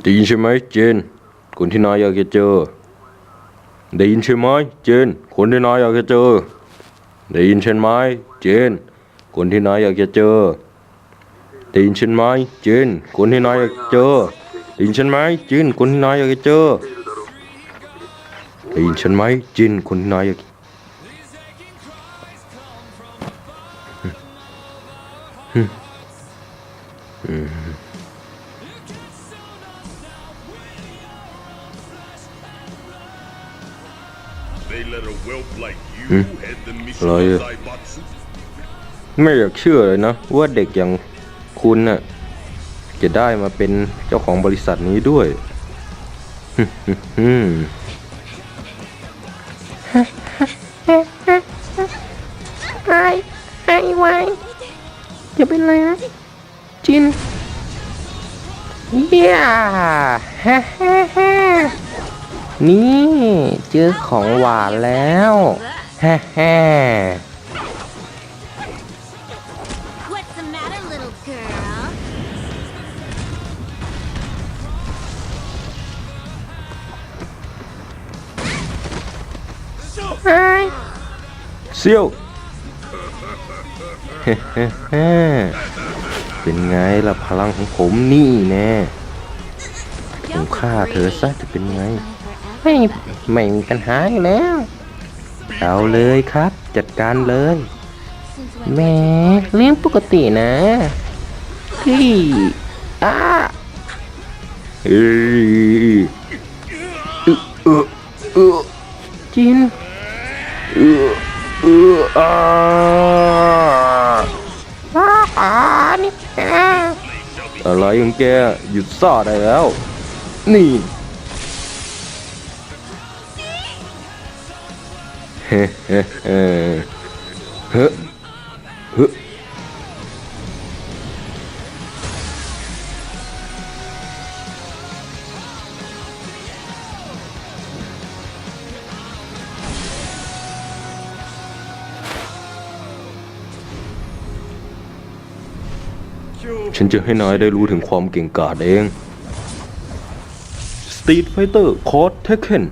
ได้ยินใช่ไหมเจน คนที่นายอยากจะเจอ ได้ยินใช่ไหมเจน คนที่นายอยากจะเจอ ได้ยินใช่ไหมเจน คนที่นายอยากจะเจอ ได้ยินใช่ไหมเจน คนที่นายอยากเจอ ได้ยินใช่ไหมเจน คนที่นายอยากจะเจอ ได้ยินใช่ไหมเจน คนที่นายอยาก They let a whelp like you head the mission Rồi. of Zaibatsu? ไม่อยากเชื่อเลยนะ ว่าเด็กอย่างคุณน่ะ จะได้มาเป็นเจ้าของบริษัทนี้ด้วยอืมไอ้ไอ้ไว้อย่าเป็นไรนะจินเย้ฮ่าฮ่าฮ่า นี่เจอของหวานแล้วฮ่าฮ่า What's the matter, little girl? ไอ้เซี่ยวเป็นไงล่ะพลังของผมนี่แน่ผมฆ่าเธอซะจะเป็นไง ไม่ไม่มีปัญหาอยู่แล้ว เอาเลยครับ จัดการเลยแหม่เลี้ยงปกตินะพี่อ้าเอ้ยเออเออจินเออเอออ่าอ้าอ่านี่อะไรของแกหยุดซ่าได้แล้ว นี่ เฮ้เฮ้ฉันจะให้นายได้รู้ถึงความเก่งกาจเอง Street Fighter Code Tekken